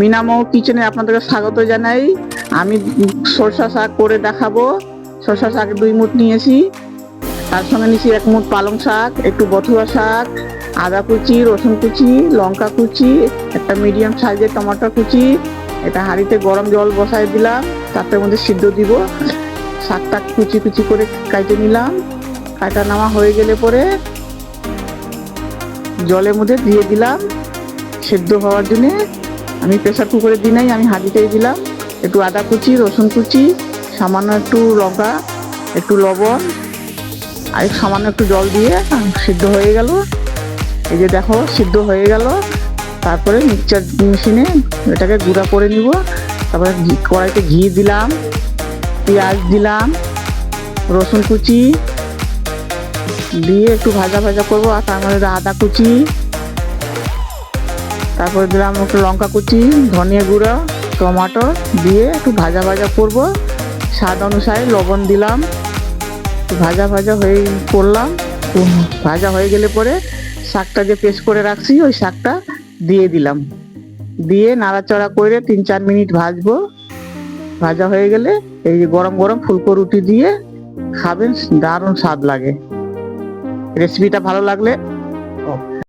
মিনামো কিচেনে আপনাদেরকে স্বাগত জানাই। আমি সরষা শাক করে দেখাবো। সরষা শাক দুই মুঠ নিয়েছি। তার সঙ্গে নিয়েছি এক মুঠ পালং শাক, একটু বথুয়া শাক, আদা কুচি, রসুন কুচি, লঙ্কা কুচি, একটা মিডিয়াম সাইজের টমাটো কুচি, এটা হাঁড়িতে গরম জল বসাই দিলাম তার মধ্যে সিদ্ধ দিব। শাকটা কুচি কুচি করে কাটে নিলাম। কাটা নেওয়া হয়ে গেলে পরে জলের মধ্যে দিয়ে দিলাম। সেদ্ধ হওয়ার জন্য আমি প্রেসার কুকারে দিই নাই, আমি হাঁড়িতেই দিলাম। একটু আদা কুচি, রসুন কুচি, সামান্য একটু লঙ্কা, একটু লবণ, আর সামান্য একটু জল দিয়ে সিদ্ধ হয়ে গেল। এই যে দেখো, সিদ্ধ হয়ে গেল। তারপরে মিক্সচার মেশিনে এটাকে গুঁড়া করে নিব। তারপরে ঘি, কড়াইতে ঘি দিলাম, পেঁয়াজ দিলাম, রসুন কুচি, দিয়ে একটু ভাজা ভাজা করব, আর তার মধ্যে আদা কুচি তারপরে দিলাম একটু লঙ্কা কুচি, ধনিয়া গুঁড়ো, টমাটো দিয়ে একটু ভাজা ভাজা করব। স্বাদ অনুসারে লবণ দিলাম। ভাজা ভাজা হয়ে করলাম। ভাজা হয়ে গেলে পরে শাকটা যে পেস্ট করে রাখছি, ওই শাকটা দিয়ে দিলাম। দিয়ে নাড়াচাড়া করে তিন চার মিনিট ভাজবো। ভাজা হয়ে গেলে এই যে গরম গরম ফুলকো রুটি দিয়ে খাবেন, দারুণ স্বাদ লাগে। রেসিপিটা ভালো লাগলে